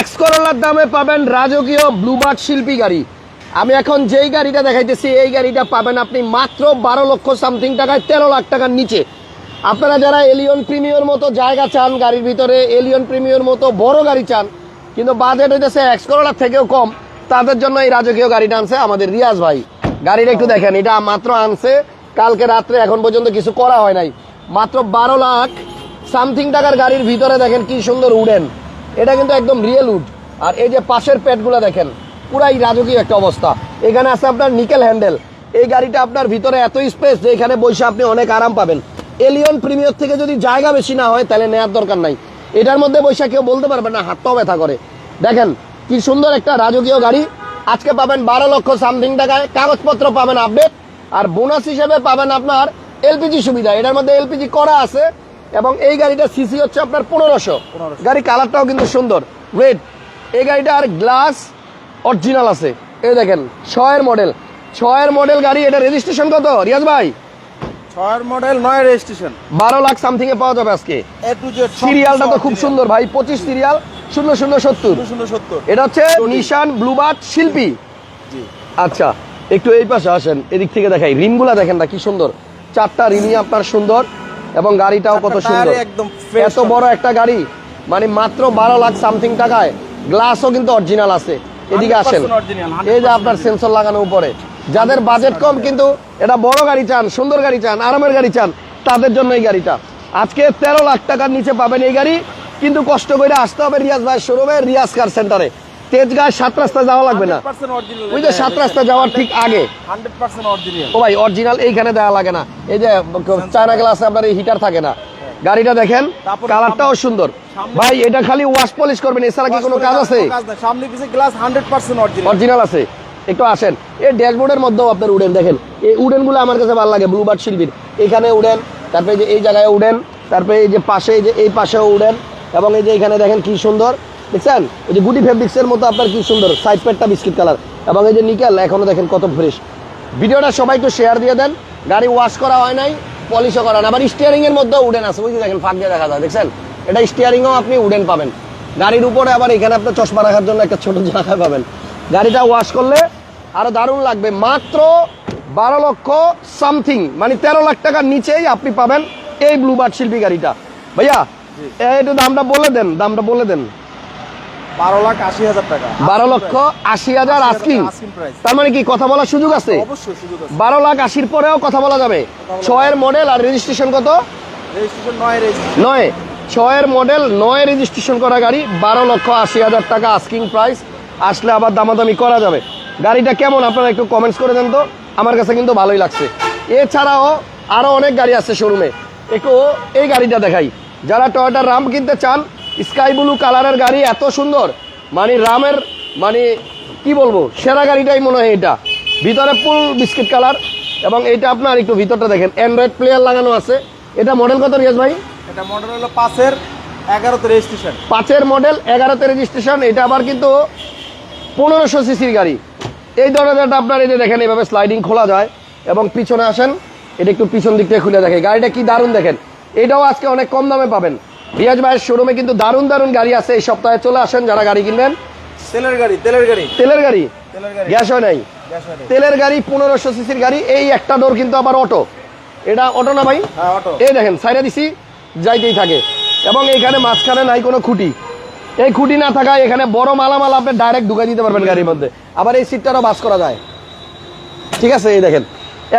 X করোলার দামে পাবেন রাজকীয় ব্লুবার্ড শিল্পী গাড়ি। আমি এখন যেই গাড়িটা দেখাইতেছি, এই গাড়িটা পাবেন আপনি মাত্র বারো লক্ষ সামথিং টাকায় তেরো লাখ টাকার নিচে। আপনারা যারা এলিয়ন প্রিমিয়র মতো জায়গা চান গাড়ির ভিতরে এলিয়ন প্রিমিয়র মতো বড় গাড়ি চান, কিন্তু বাজেট হইতেছে এক্স করোলার থেকেও কম, তাদের জন্য এই রাজকীয় গাড়িটা আনছে আমাদের রিয়াজ ভাই। গাড়িটা একটু দেখেন, এটা মাত্র আনছে, কালকে রাত্রে এখন পর্যন্ত কিছু করা হয় নাই। মাত্র বারো লাখ সামথিং টাকার গাড়ির ভিতরে দেখেন কি সুন্দর উডেন। এটা কিন্তু একদম রিয়েল উড আর এই যে পাশের পেটগুলো দেখেন, পুরাই রাজকীয় একটা অবস্থা। এখানে আছে আপনার নিকেল হ্যান্ডেল এই গাড়িটা আপনার ভিতরে এত স্পেস যে এখানে বসে আপনি অনেক আরাম পাবেন। এলিয়ন প্রিমিয়ার থেকে যদি জায়গা বেশি না হয়, তাহলে নেওয়ার দরকার নাই। এটার মধ্যে বসে কেউ বলতে পারবে না হাতটাও ব্যথা করে। দেখেন, কি সুন্দর একটা রাজকীয় গাড়ি। আজকে পাবেন বারো লক্ষ সামথিং টাকায়। কাগজপত্র পাবেন আপডেট আর বোনাস হিসেবে পাবেন আপনার এলপিজি সুবিধা। এটার মধ্যে এলপিজি করা আছে। এবং এই গাড়িটা সিসি হচ্ছে আপনার পনেরোশো। গাড়ি কালারটাও কিন্তু সুন্দর রেড এই গাড়িটার গ্লাস অরিজিনাল আছে। এই দেখেন ছয়ের মডেল ছয়ের মডেল গাড়ি এটা রেজিস্ট্রেশন কত? রিয়াজ ভাই? ছয়ের মডেল নয় রেজিস্ট্রেশন বারো লাখ সামথিং এ পাওয়া যাবে আজকে। সিরিয়ালটা তো খুব সুন্দর ভাই পঁচিশ সিরিয়াল শূন্য শূন্য সত্তর। এটা হচ্ছে নিশান ব্লুবার্ড শিল্পী। আচ্ছা একটু এই পাশে আসেন এদিক থেকে দেখাই। রিমগুলা দেখেন না কি সুন্দর। চারটা রিমই আপনার সুন্দর। এবং গাড়িটাও কত সুন্দর। একদম fresh এত বড় একটা গাড়ি মানে মাত্র বারো লাখ সামথিং টাকায়। গ্লাসও কিন্তু অরিজিনাল আছে। এদিকে আসেন। 100% original, 100% এই যে আপনার সেন্সর লাগানো উপরে। যাদের বাজেট কম কিন্তু এটা বড় গাড়ি চান সুন্দর গাড়ি চান আরামের গাড়ি চান তাদের জন্য এই গাড়িটা। আজকে তেরো লাখ টাকার নিচে পাবেন এই গাড়ি কিন্তু কষ্ট করে আসতে হবে রিয়াজ ভাই শোরুমে রিয়াজ কার সেন্টারে তেজগাঁ সাত রাস্তা যাওয়া লাগবে না। 100% ওই যে সাত রাস্তা যাওয়ার ঠিক আগে। ও ভাই অরিজিনাল এইখানে দেওয়া লাগে না। এই যে চায়না গ্লাসে আপনার এই হিটার থাকে না। গাড়িটা দেখেন কালারটাও সুন্দর। ভাই এটা খালি ওয়াশ পলিশ করবেন এছাড়া কি কোনো কাজ আছে? সামনে পিছে গ্লাস 100% অরিজিনাল আছে। একটু আসেন। এই ড্যাশবোর্ডের মধ্যেও আপনার উডেন দেখেন। এই উডেনগুলো আমার কাছে ভালো লাগে ব্লুবার্ড শিল্পীর। এখানে উডেন তারপরে যে এই জায়গায় উডেন তারপরে এই যে পাশে এই যে এই পাশেও উডেন এবং এই যে এখানে দেখেন কি সুন্দর। দেখছেন? ওই যে গুটি ফেব্রিক্সের মতো আপনার কি সুন্দর সাইড প্যাডটা বিস্কিট কালার এবং এই যে নিকেল এখনও দেখেন কত ফ্রেশ ভিডিওটা সবাই একটু শেয়ার দিয়ে দেন। গাড়ি ওয়াশ করা হয় নাই পলিশও করা না। আবার স্টিয়ারিং এর মধ্যেও উডেন আছে বুঝলি দেখেন ফাঁক দিয়ে দেখা যায় দেখছেন? এটা স্টিয়ারিংও আপনি উডেন পাবেন। গাড়ির উপরে আবার এখানে আপনার চশমা রাখার জন্য একটা ছোট জায়গা পাবেন। গাড়িটা ওয়াশ করলে আরও দারুণ লাগবে। মাত্র বারো লক্ষ সামথিং মানে তেরো লাখ টাকার নিচেই আপনি পাবেন এই ব্লুবার্ড শিল্পী গাড়িটা। ভাইয়া একটু দামটা বলে দেন দামটা বলে দেন। 12 লাখ 80 হাজার টাকা। বারো লক্ষ আশি হাজার আস্কিং তার মানে কি কথা বলার সুযোগ আছে? অবশ্যই সুযোগ আছে। বারো লাখ আশির পরেও কথা বলা যাবে। ছয়ের মডেল আর রেজিস্ট্রেশন কত? নয় ছয়ের মডেল নয় রেজিস্ট্রেশন করা গাড়ি বারো লক্ষ আশি হাজার টাকা আস্কিং প্রাইস আসলে আবার দামাদামি করা যাবে। গাড়িটা কেমন? আপনারা একটু কমেন্টস করে দেন তো। আমার কাছে কিন্তু ভালোই লাগছে। এছাড়াও আরও অনেক গাড়ি আছে শোরুমে একটু এই গাড়িটা দেখাই। যারা টয়োটা রাম কিনতে চান স্কাই ব্লু কালারের গাড়ি এত সুন্দর। মানে রামের মানে কি বলব সেরা গাড়িটাই মনে হয় এটা। ভিতরে ফুল বিস্কিট কালার এবং এটা আপনার একটু ভিতরটা দেখেন অ্যান্ড্রয়েড প্লেয়ার লাগানো আছে। এটা মডেল কত রিয়াজ ভাই? এটা মডেল হলো পাঁচের এগারোতে রেজিস্ট্রেশন পাঁচের মডেল এগারোতে রেজিস্ট্রেশন এটা আবার কিন্তু পনেরোশো সিসির গাড়ি। এই দরজাটা আপনার যে দেখেন এইভাবে স্লাইডিং খোলা যায় এবং পিছনে আসেন এটা একটু পিছন দিক থেকে খুলে দেখে গাড়িটা কি দারুণ দেখেন। এটাও আজকে অনেক কম দামে পাবেন। রিয়াজ ভাইয়ের শোরুমে কিন্তু দারুণ দারুণ গাড়ি আছে। এই সপ্তাহে চলে আসেন যারা গাড়ি কিনবেন। তেলের গাড়ি তেলের গাড়ি। তেলের গাড়ি? গ্যাস হয় নাই? তেলের গাড়ি পনেরোশো সিসির গাড়ি এই একটা ডোর কিন্তু আবার অটো এটা অটো না ভাই? হ্যাঁ এই দেখেন সাইডে দিছি যাইতেই থাকে। এবং এইখানে মাঝখানে নাই কোনো খুঁটি। এই খুঁটি না থাকায় এখানে বড় মালামাল আপনি ডাইরেক্ট ঢুকাই দিতে পারবেন গাড়ির মধ্যে। আবার এই সিটটারও বাস করা যায়। ঠিক আছে এই দেখেন।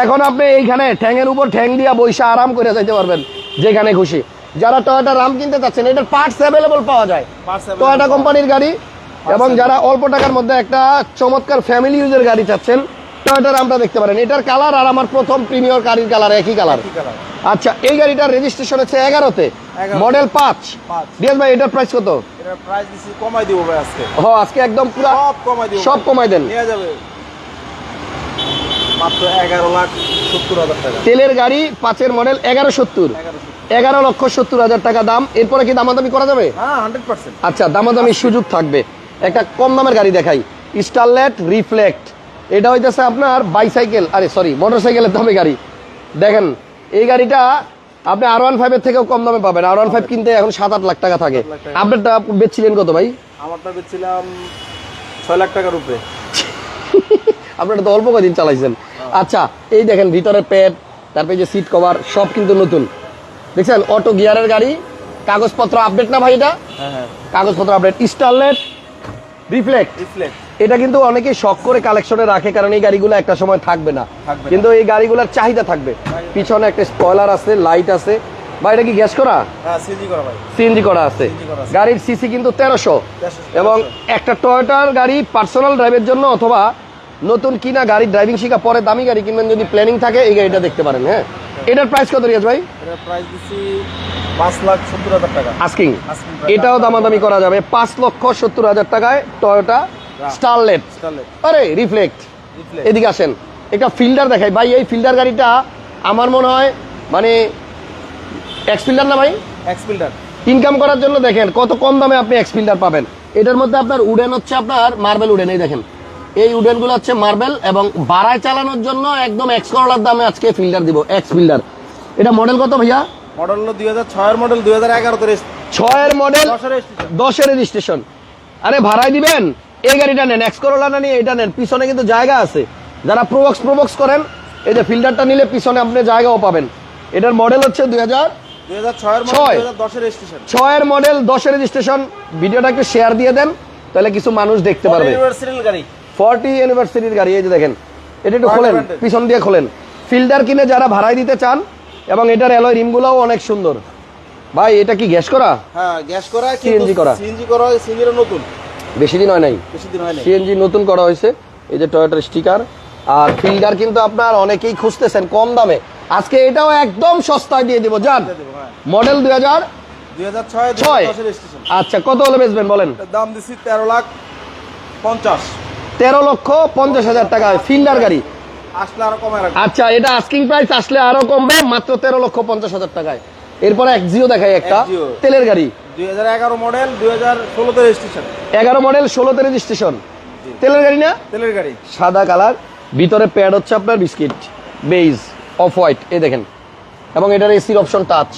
এখন আপনি এইখানে ঠ্যাংয়ের উপর ঠ্যাং দিয়া বৈশা আরাম করে যাইতে পারবেন যেখানে খুশি। যারা টয়োটা রাম কিনতে চাচ্ছেন এটার পার্টস অ্যাভেলেবল পাওয়া যায়। টয়োটা কোম্পানির গাড়ি এবং যারা অল্প টাকার মধ্যে একটা চমৎকার ফ্যামিলি ইউজের গাড়ি চাচ্ছেন টয়োটা রামটা দেখতে পারেন। এটার কালার আর আমার প্রথম প্রিমিয়র গাড়ির কালার একই কালার আচ্ছা এই গাড়িটার রেজিস্ট্রেশন হচ্ছে এগারোতে। মডেল পাঁচ। ডিয়াস ভাই এটার প্রাইস কত? এটার কমাই দিব ভাই আজকে। হ আজকে একদম পুরো সব কমাই দিব। সব কমাই দেন। যাবে। মাত্র এগারো লাখ সত্তর হাজার টাকা। তেলের গাড়ি পাঁচের মডেল এগারো সত্তর। এগারো লক্ষ সত্তর হাজার টাকা দাম। এরপরে কি দামাদামি করা যাবে? হ্যাঁ আচ্ছা দামাদামি সুযোগ থাকবে। একটা কম দামের গাড়ি দেখাই। স্টারলেট রিফ্লেক্ট এটা হইতেছে আপনার বাইসাইকেল আরে সরি মোটরসাইকেলের দামে গাড়ি। দেখেন এই গাড়িটা আপনি আর ওয়ান ফাইভের থেকেও কম দামে পাবেন। আর ওয়ান ফাইভ কিনতে এখন সাত আট লাখ টাকা থাকে। আপনারটা বেচছিলেন কত ভাই? আমারটা বেচছিলাম ছয় লাখ টাকার উপরে। আপনারা তো অল্প কদিন চালাইছেন। আচ্ছা এই দেখেন ভিতরের প্যাড তারপরে যে সিট কভার সব কিন্তু নতুন। দেখছেন? অটো গিয়ারের গাড়ি। কাগজপত্র আপডেট না ভাই এটা? হ্যাঁ হ্যাঁ। কাগজপত্র আপডেট স্টারলেট রিফ্লেক্ট রিফ্লেক্ট এটা কিন্তু অনেকেই শখ করে কালেকশনে রাখে কারণ এই গাড়িগুলো একটা সময় থাকবে না। কিন্তু এই গাড়িগুলোর চাহিদা থাকবে। পিছনে একটা স্পয়লার আছে লাইট আছে। বা এটা কি গ্যাস করা? হ্যাঁ সিএনজি করা আছে। CNG করা আছে। গাড়ির সিসি কিন্তু তেরোশো। এবং একটা টয়োটার গাড়ি পার্সোনাল ড্রাইভের জন্য অথবা নতুন কিনা গাড়ি ড্রাইভিং শিখা পরে দামি গাড়ি কিনবেন যদি প্ল্যানিং থাকে এই গাড়িটা দেখতে পারেন হ্যাঁ? এটার প্রাইস কত রিয়াজ ভাই? এটার প্রাইস দিচ্ছি পাঁচ লাখ সত্তর হাজার টাকা। আস্কিং। এটাও দামাদামি করা যাবে। পাঁচ লক্ষ সত্তর হাজার টাকায় টয়োটা স্টারলেট আরে রিফ্লেক্ট এদিকে আসেন। একটা ফিল্ডার দেখাই। ভাই এই ফিল্ডার গাড়িটা আমার মনে হয় মানে এক্স ফিল্ডার না ভাই? এক্সপিল্ডার ইনকাম করার জন্য দেখেন কত কম দামে আপনি এক্স ফিল্ডার পাবেন। এটার মধ্যে আপনার উডেন হচ্ছে আপনার মার্বেল উডেন এই দেখেন। এই উডেনগুলো হচ্ছে মার্বেল এবং বাড়ায় চালানোর জন্য একদম এক্স করলার দামে আজকে ফিল্ডার দিব এক্স ফিল্ডার এটা মডেল কত ভাইয়া? মডেল হলো দুই হাজার ছয়ের মডেল দুই হাজার এগারোতে ছয়ের মডেল দশের রেজিস্ট্রেশন আরে ভাড়ায় দিবেন? এই গাড়িটা নেন এক্স করোলা না নিয়ে এটা নেন পিছনে কিন্তু জায়গা আছে। যারা প্রোবক্স প্রোবক্স করেন এই যে ফিল্টারটা নিলে পিছনে আপনি জায়গাও পাবেন। এটার মডেল হচ্ছে দুই হাজার ছয়ের মডেল দশের রেজিস্ট্রেশন ভিডিওটা একটু শেয়ার দিয়ে দেন তাহলে কিছু মানুষ দেখতে পারবে। গাড়ি। ফর্টি ইউনিভার্সিটির গাড়ি এই যে দেখেন এটা একটু খোলেন পিছন দিয়ে খোলেন। ফিল্টার কিনে যারা ভাড়ায় দিতে চান এবং এটার অ্যালয় রিমগুলোও অনেক সুন্দর। ভাই এটা কি গ্যাস করা? হ্যাঁ গ্যাস করা CNG করা। সিএনজি করা সিএনজি নতুন। বেশি দিন হয় নাই? বেশি দিন হয় না সিএনজি নতুন করা হয়েছে এই যে টয়োটার স্টিকার আর ফিল্টার কিন্তু আপনার অনেকেই খুঁজতেছেন কম দামে। আজকে এটাও একদম সস্তায় দিয়ে দিব যান মডেল দুই হাজার আচ্ছা কত হলে বেচবেন বলেন? দাম দিচ্ছি তেরো লাখ পঞ্চাশ। তেরো লক্ষ পঞ্চাশ হাজার টাকা ফিল্ডার গাড়ি। আচ্ছা এটা আস্কিং প্রাইস আসলে আরও কমবে মাত্র তেরো লক্ষ পঞ্চাশ হাজার টাকায় এরপরে একজিও দেখাই একটা তেলের গাড়ি। এগারো মডেল দুই হাজার ষোলোতে স্টেশন এগারো মডেল ষোলোতে রেজিস্ট্রেশন তেলের গাড়ি না? তেলের গাড়ি। সাদা কালার ভিতরে প্যাড হচ্ছে আপনার বিস্কিট বেইজ অফ হোয়াইট এই দেখেন। এবং এটার এসির option touch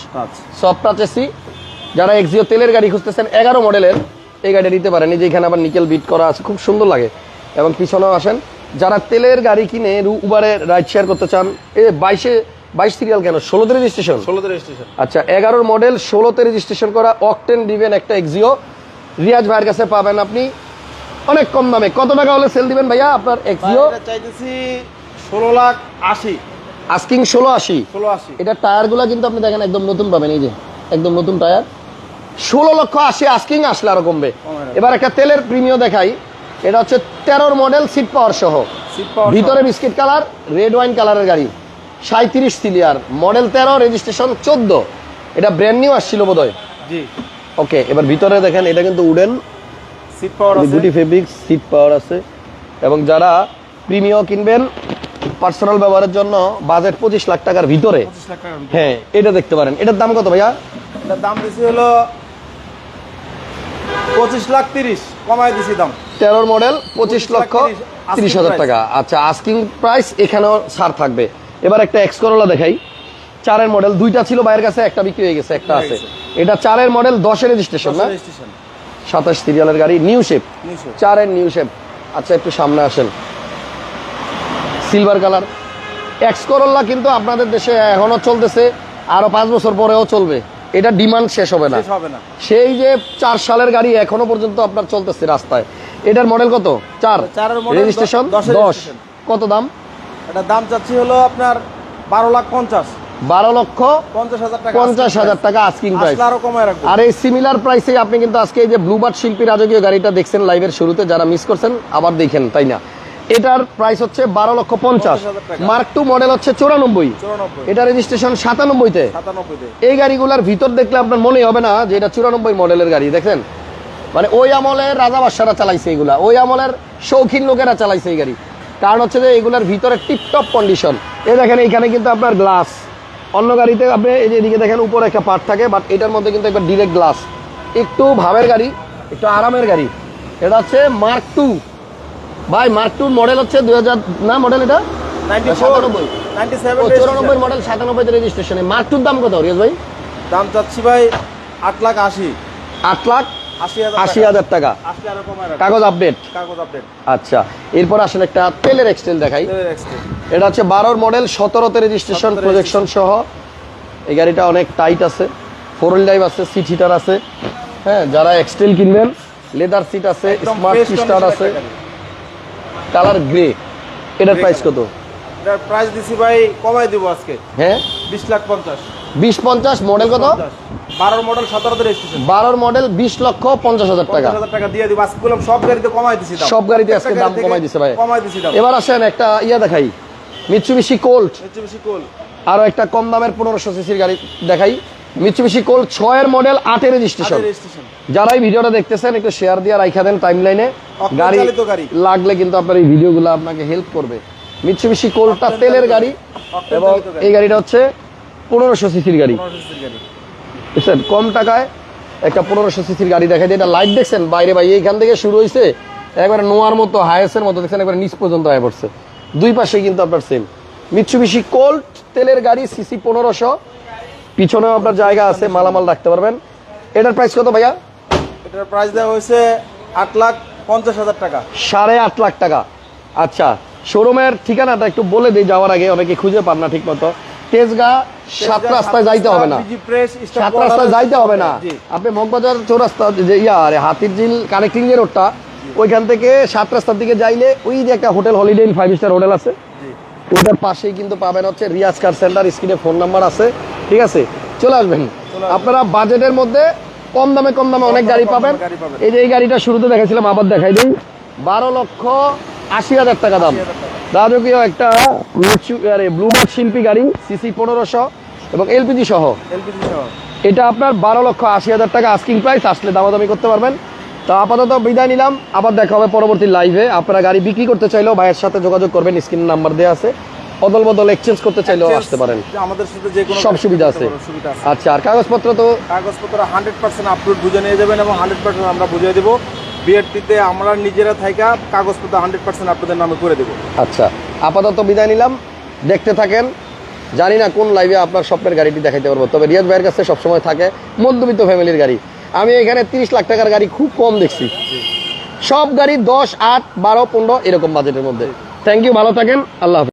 soft touch AC যারা এক্সিও তেলের গাড়ি খুঁজতেছেন এগারো মডেলের এই গাড়িটা নিতে পারেন। এই যে এখানে আবার নিকেল বিট করা আছে খুব সুন্দর লাগে। এবং পিছনেও আসেন। যারা তেলের গাড়ি কিনে উবারে রাইড শেয়ার করতে চান এ বাইশে বাইশ সিরিয়াল কেন? ষোলোতে রেজিস্ট্রেশন ষোলোতে স্টেশন আচ্ছা এগারোর মডেল ষোলোতে রেজিস্ট্রেশন করা অকটেন ডিভেন একটা এক্সিও রিয়াজ ভাইয়ের কাছে পাবেন আপনি। অনেক কম দামে। কত টাকা হলে সেল দিবেন ভাইয়া আপনার এক্সিও চাইতেছি ষোলো লাখ আশি। আস্কিং ষোলো আশি। ষোলো আশি। এটা টায়ারগুলো কিন্তু আপনি দেখেন একদম নতুন পাবেন এই যে একদম নতুন টায়ার। ষোলো লক্ষ আশি আস্কিং আসলে আরও কমবে। কমবে। এবার একটা তেলের প্রিমিয় দেখাই। এটা হচ্ছে তেরোর মডেল সিট পাওয়ার সহ। ভিতরে বিস্কিট কালার রেড ওয়াইন কালারের গাড়ি। সাঁত্রিশ সিলিয়ার মডেল তেরো রেজিস্ট্রেশন চোদ্দ। এটা ব্র্যান্ড নিউ আসছিল বোধহয়? জি। ওকে এবার ভিতরে দেখেন এটা কিন্তু উডেন সিট পাওয়ার আছে। গুটি ফেব্রিক সিট পাওয়ার আছে। এবং যারা প্রিমিয় কিনবেন পার্সোনাল ব্যবহারের জন্য বাজেট পঁচিশ লাখ টাকার ভিতরে। হ্যাঁ এটা দেখতে পারেন। এটার দাম কত ভাইয়া? এটার দাম দিছি হলো পঁচিশ লাখ তিরিশ কমাই দিছি দাম। তেরোর মডেল পঁচিশ লক্ষ তিরিশ, হাজার টাকা। আচ্ছা আস্কিং প্রাইস এখানেও ছাড় থাকবে। এবার একটা এক্স করোলা দেখাই। চারের মডেল দুইটা ছিল বাইরের কাছে একটা বিক্রি হয়ে গেছে একটা আছে। এটা চারের মডেল দশের রেজিস্ট্রেশন না? সাতাশ সিরিয়ালের গাড়ি নিউ শেপ চারের নিউ শেপ আচ্ছা একটু সামনে আসেন। সিলভার কালার এক্স করোলা কিন্তু আপনাদের দেশে এখনও চলতেছে। আরও পাঁচ বছর পরেও চলবে। এটা ডিমান্ড শেষ হবে না। সেই যে চার সালের গাড়ি এখনও পর্যন্ত আপনার চলতেছে রাস্তায়। এটার মডেল কত? চার। রেজিস্ট্রেশন দশ কত দাম? এটার দাম চাচ্ছি হলো আপনার বারো লাখ পঞ্চাশ। বারো লক্ষ পঞ্চাশ হাজার টাকা আস্কিং প্রাইস আর এই সিমিলার প্রাইসে আপনি কিন্তু আজকে এই যে ব্লুবার্ড শিল্পী রাজকীয় গাড়িটা দেখছেন লাইভের শুরুতে যারা মিস করছেন আবার দেখেন তাই না? এটার প্রাইস হচ্ছে বারো লক্ষ পঞ্চাশ। 50,000 মার্ক টু মডেল হচ্ছে চুরানব্বই। এটা রেজিস্ট্রেশন সাতানব্বইতে। সাতানব্বইতে। এই গাড়িগুলোর ভিতর দেখলে আপনার মনে হবে না যে এটা চুরানব্বই মডেলের গাড়ি দেখেন মানে ওই আমলের রাজা বাদশারা চালাইছে এগুলা ওই আমলের শৌখিন লোকেরা চালাইছে এই গাড়ি। কারণ হচ্ছে যে এগুলার ভিতরে টিপটপ কন্ডিশন এ দেখেন এইখানে কিন্তু আপনার গ্লাস অন্য গাড়িতে আপনি এই যে এদিকে দেখেন উপরে একটা পার্ট থাকে বাট এটার মধ্যে কিন্তু একবার ডিরেক্ট গ্লাস একটু ভাবের গাড়ি একটু আরামের গাড়ি। এটা হচ্ছে মার্ক টু ভাই মার্ক টুর মডেল হচ্ছে দুই হাজার না মডেল এটা? সাতানব্বই। চৌরানব্বই মডেল সাতানব্বই রেজিস্ট্রেশনে মার্কটুর দাম কত রিয়াজ ভাই? দাম চাচ্ছি ভাই আট লাখ আশি। আট লাখ আশি হাজার টাকা। আসলে। কাগজ আপডেট কাগজ আপডেট আচ্ছা এরপর আসেন একটা তেলের এক্সটেল দেখাই। এটা হচ্ছে বারোর মডেল সতেরোতে রেজিস্ট্রেশন 17 প্রজেকশন সহ। এই গাড়িটা অনেক টাইট আছে। ফোর হুইল ড্রাইভ আছে সিট হিটার আছে। হ্যাঁ যারা এক্সটেল কিনবেন লেদার সিট আছে স্মার্ট স্টার আছে। Colour grey. এটার প্রাইস কত? এটার প্রাইস দিছি ভাই কমাই দিব আজকে। হ্যাঁ? বিশ লাখ পঞ্চাশ। বিশ পঞ্চাশ মডেল কত? বারোর মডেল সতেরোতে রেজিস্ট্রেশন বারোর মডেল বিশ লক্ষ পঞ্চাশ হাজার টাকা। টাকা দিয়ে দিব। আজকে বললাম সব গাড়িতে কমাই দিছি দাম। সব গাড়িতে আজকে দাম কমাই দিছে ভাই। কমাই দিছি দাম। এবার আসেন একটা ইয়া দেখাই। মিৎসুবিশি কোল্ট মিচুবিশি কোল আরও একটা কম দামের পনেরোশো সিসির গাড়ি দেখাই। মিৎসুবিশি কোল্ট ছয়ের মডেল আটের রেজিস্ট্রেশন রেজিস্ট্রেশন যারা এই ভিডিওটা দেখতেছেন একটু শেয়ার দিয়ে রাইখা দেন টাইম লাইনে গাড়ি লাগলে কিন্তু আপনার এই ভিডিওগুলো আপনাকে হেল্প করবে। মিৎসুবিশি অক্টেন তেলের গাড়ি এবং এই গাড়িটা হচ্ছে পনেরোশো সিসির গাড়ি। বুঝছেন? কম টাকায় একটা পনেরোশো সিসির গাড়ি দেখাই দিয়ে এটা লাইট দেখছেন? বাইরে ভাই এইখান থেকে শুরু হয়েছে একবারে নোয়ার মতো হায়েসের মতো দেখছেন? একবারে নিচ পর্যন্ত আয় পড়ছে। দুই পাশেই কিন্তু আপনার সেম মিৎসুবিশি কোল্ট তেলের গাড়ি সিসি পনেরোশো। পিছনেও আপনার জায়গা আছে মালামাল রাখতে পারবেন। এটার প্রাইস কত ভাইয়া? এটার প্রাইস দেওয়া হয়েছে আট লাখ পঞ্চাশ হাজার টাকা। সাড়ে আট লাখ টাকা। আচ্ছা শোরুমের ঠিকানাটা একটু বলে দিই যাওয়ার আগে অনেকে খুঁজে পান না ঠিক মতো তেজগা সাত রাস্তায় যাইতে হবে না। সাত রাস্তায় যাইতে হবে না। আপনি মগবাজার চৌরাস্তা যে ইয়া আরে হাতির ঝিল কানেক্টিং যে রোডটা ওইখান থেকে সাত রাস্তার দিকে যাইলে ওই যে একটা hotel holiday five star hotel আছে। ওটার পাশেই কিন্তু পাবেন হচ্ছে রিয়াজ কার সেন্টার স্ক্রিনে ফোন নাম্বার আছে। ঠিক আছে চলে আসবেন। আপনারা বাজেটের মধ্যে কম দামে কম দামে অনেক গাড়ি পাবেন। এই যে এই গাড়িটা শুরুতে দেখাইছিলাম আবার দেখাই দিই। বারো লক্ষ আশি হাজার টাকা দাম। রাজকীয় একটা ব্লুবার্ড শিল্পী গাড়ি সিসি পনেরোশো এবং এলপিজি সহ। এলপিজি সহ। এটা আপনার বারো লক্ষ আশি হাজার টাকা আস্কিং প্রাইস আসলে দামাদামি করতে পারবেন। তো আপাতত বিদায় নিলাম আবার দেখা হবে পরবর্তী লাইভে আপনারা গাড়ি বিক্রি করতে চাইলেও ভাইয়ের সাথে যোগাযোগ করবেন স্ক্রিন নাম্বার দেওয়া আছে। অদল বদল এক্সচেঞ্জ করতে চাইলেও আসতে পারেন। আমাদের সাথে যে কোনো সব সুবিধা আছে। আচ্ছা আর কাগজপত্র তো কাগজপত্র হান্ড্রেড পার্সেন্ট আপলোড বুঝে নিয়ে যাবেন এবং হান্ড্রেড পার্সেন্ট আমরা বুঝিয়ে দেবো। বিআরটিতে আমরা নিজেরা থাকা কাগজপত্র হান্ড্রেড পার্সেন্ট আপনাদের নামে করে দেবো। আচ্ছা আপাতত বিদায় নিলাম। দেখতে থাকেন। জানি না কোন লাইভে আপনার স্বপ্নের গাড়িটি দেখাইতে পারব। তবে রিয়াজ ভাইয়ের কাছে সবসময় থাকে মধ্যবিত্ত ফ্যামিলির গাড়ি। আমি এখানে তিরিশ লাখ টাকার গাড়ি খুব কম দেখছি। সব গাড়ি দশ আট বারো পনেরো এরকম বাজেটের মধ্যে। থ্যাংক ইউ ভালো থাকেন। আল্লাহ